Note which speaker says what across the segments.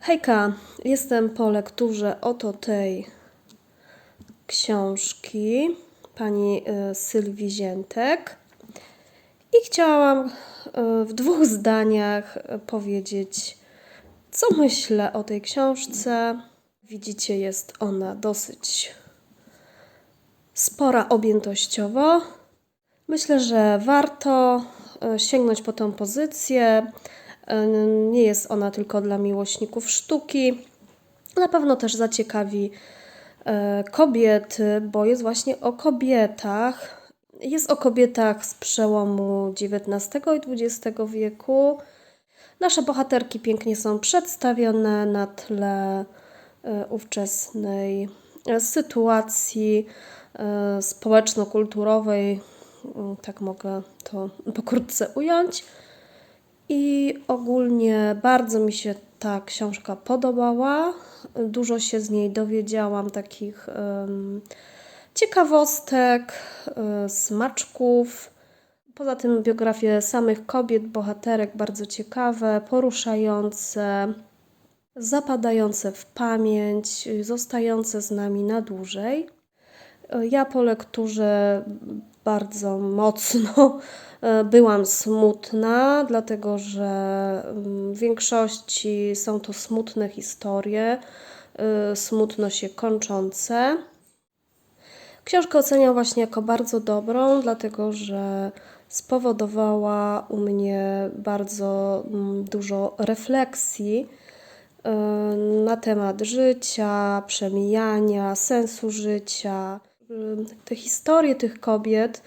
Speaker 1: Hejka, jestem po lekturze oto tej książki pani y, Sylwii Ziętek i chciałam y, w dwóch zdaniach y, powiedzieć, co myślę o tej książce. Widzicie, jest ona dosyć spora objętościowo. Myślę, że warto sięgnąć po tą pozycję. E, Nie jest ona tylko dla miłośników sztuki. Na pewno też zaciekawi e, kobiety, bo jest właśnie o kobietach. Jest o kobietach z przełomu XIX i XX wieku. Nasze bohaterki pięknie są przedstawione na tle e, ówczesnej e, sytuacji e, społeczno-kulturowej, tak mogę to pokrótce ująć. I ogólnie bardzo mi się ta książka podobała. Dużo się z niej dowiedziałam takich em, ciekawostek, e, smaczków. Poza tym biografie samych kobiet, bohaterek bardzo ciekawe, poruszające, zapadające w pamięć, zostające z nami na dłużej. Ja po lekturze bardzo mocno e, byłam smutna, dlatego że mm, w większości są to smutne historie, e, smutno się kończące. Książkę oceniam właśnie jako bardzo dobrą, dlatego że spowodowała u mnie bardzo mm, dużo refleksji e, na temat życia, przemijania, sensu życia. Y, Te historie tych kobiet,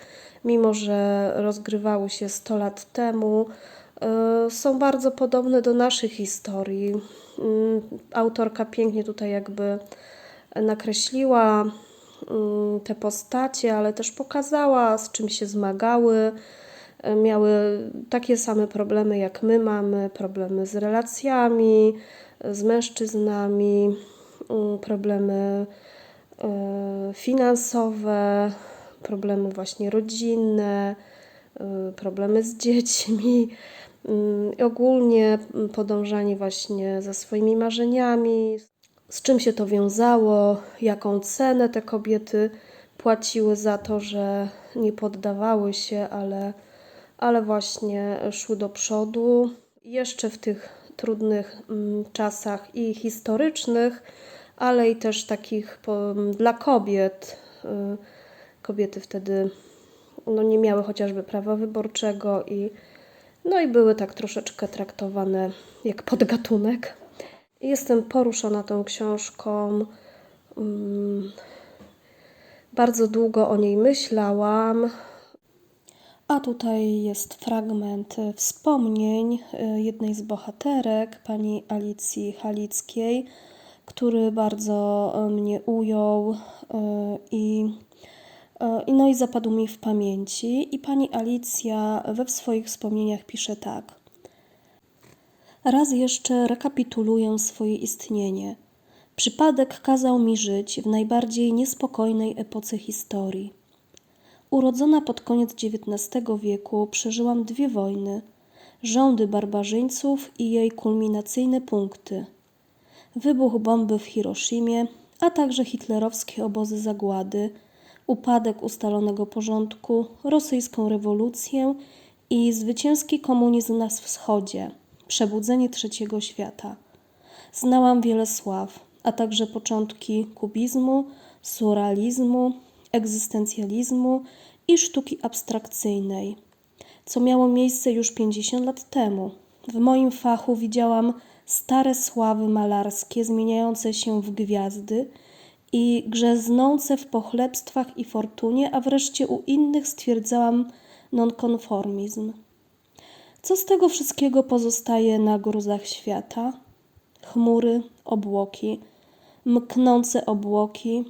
Speaker 1: mimo że rozgrywały się 100 lat temu, y, są bardzo podobne do naszych historii. Y, Autorka pięknie tutaj jakby nakreśliła te postacie, ale też pokazała, z czym się zmagały. Miały takie same problemy, jak my mamy, problemy z relacjami, z mężczyznami, problemy finansowe, problemy właśnie rodzinne, e, problemy z dziećmi. I ogólnie mm, podążanie właśnie za swoimi marzeniami, z czym się to wiązało, jaką cenę te kobiety płaciły za to, że nie poddawały się, ale, ale właśnie szły do przodu. Jeszcze w tych trudnych mm, czasach i historycznych, ale i też takich po, dla kobiet. y, Kobiety wtedy no, nie miały chociażby prawa wyborczego i, no i były tak troszeczkę traktowane jak podgatunek. Jestem poruszona tą książką. Mm, Bardzo długo o niej myślałam. A tutaj jest fragment wspomnień e, jednej z bohaterek, pani Alicji Halickiej, który bardzo e, mnie ujął e, i, e, i no i zapadł mi w pamięci. I pani Alicja we swoich wspomnieniach pisze tak. Raz jeszcze rekapituluję swoje istnienie. Przypadek kazał mi żyć w najbardziej niespokojnej epoce historii. Urodzona pod koniec XIX wieku, przeżyłam dwie wojny, rządy barbarzyńców i jej kulminacyjne punkty. Wybuch bomby w Hiroshimie, a także hitlerowskie obozy zagłady, upadek ustalonego porządku, rosyjską rewolucję i zwycięski komunizm na wschodzie, przebudzenie trzeciego świata. Znałam wiele sław, a także początki kubizmu, surrealizmu, egzystencjalizmu i sztuki abstrakcyjnej, co miało miejsce już 50 lat temu. W moim fachu widziałam stare sławy malarskie zmieniające się w gwiazdy i grzeznące w pochlebstwach i fortunie, a wreszcie u innych stwierdzałam nonkonformizm. Co z tego wszystkiego pozostaje na gruzach świata? Chmury, obłoki, mknące obłoki,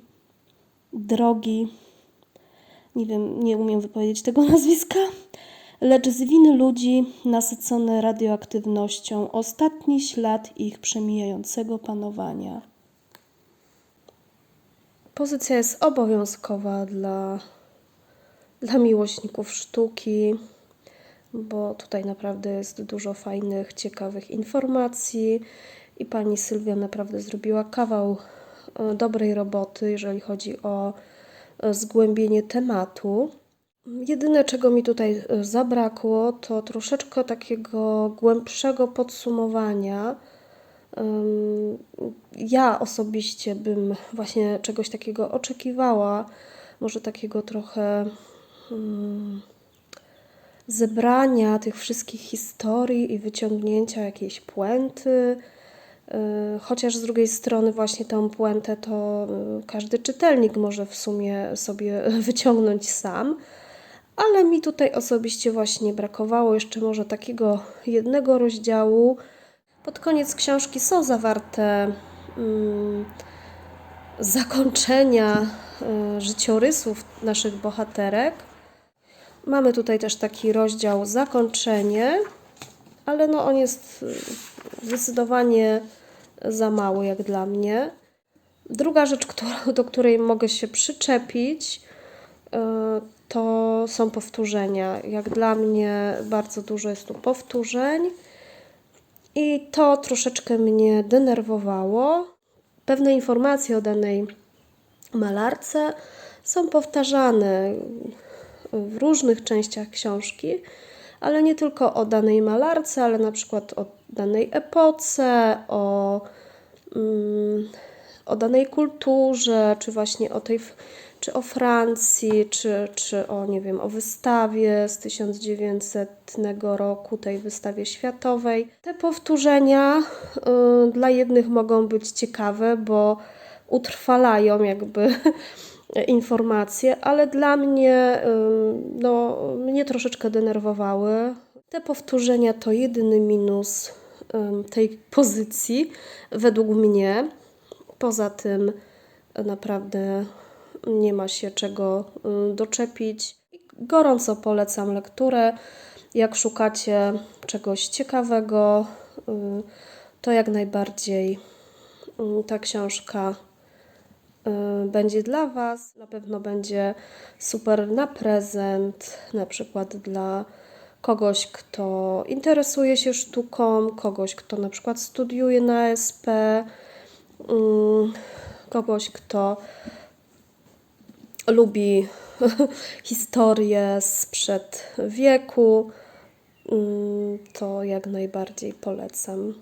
Speaker 1: drogi, nie wiem, nie umiem wypowiedzieć tego nazwiska, lecz z win ludzi nasycone radioaktywnością, ostatni ślad ich przemijającego panowania. Pozycja jest obowiązkowa dla, dla miłośników sztuki, bo tutaj naprawdę jest dużo fajnych, ciekawych informacji i pani Sylwia naprawdę zrobiła kawał e, dobrej roboty, jeżeli chodzi o e, zgłębienie tematu. Jedyne, czego mi tutaj e, zabrakło, to troszeczkę takiego głębszego podsumowania. Ja osobiście bym właśnie czegoś takiego oczekiwała, może takiego trochę mm, zebrania tych wszystkich historii i wyciągnięcia jakiejś puenty. Yy, Chociaż z drugiej strony właśnie tą puentę to yy, każdy czytelnik może w sumie sobie wyciągnąć sam. Ale mi tutaj osobiście właśnie brakowało jeszcze może takiego jednego rozdziału. Pod koniec książki są zawarte mm, zakończenia y, życiorysów naszych bohaterek. Mamy tutaj też taki rozdział zakończenie, ale no on jest y, zdecydowanie za mały jak dla mnie. Druga rzecz, do której mogę się przyczepić, to są powtórzenia. Jak dla mnie bardzo dużo jest tu powtórzeń i to troszeczkę mnie denerwowało. Pewne informacje o danej malarce są powtarzane w różnych częściach książki, ale nie tylko o danej malarce, ale na przykład o danej epoce, o, mm, o danej kulturze, czy właśnie o tej, czy o Francji, czy, czy o, nie wiem, o wystawie z 1900 roku, tej wystawie światowej. Te powtórzenia y, dla jednych mogą być ciekawe, bo utrwalają jakby informacje, ale dla mnie, ym, no, mnie troszeczkę denerwowały. Te powtórzenia to jedyny minus ym, tej pozycji, według mnie. Poza tym y, naprawdę nie ma się czego y, doczepić. Gorąco polecam lekturę. Jak szukacie czegoś ciekawego, y, to jak najbardziej y, ta książka będzie dla Was. Na pewno będzie super na prezent, na przykład dla kogoś, kto interesuje się sztuką, kogoś, kto na przykład studiuje na SP, kogoś, kto lubi historię sprzed wieku, mm, to jak najbardziej polecam.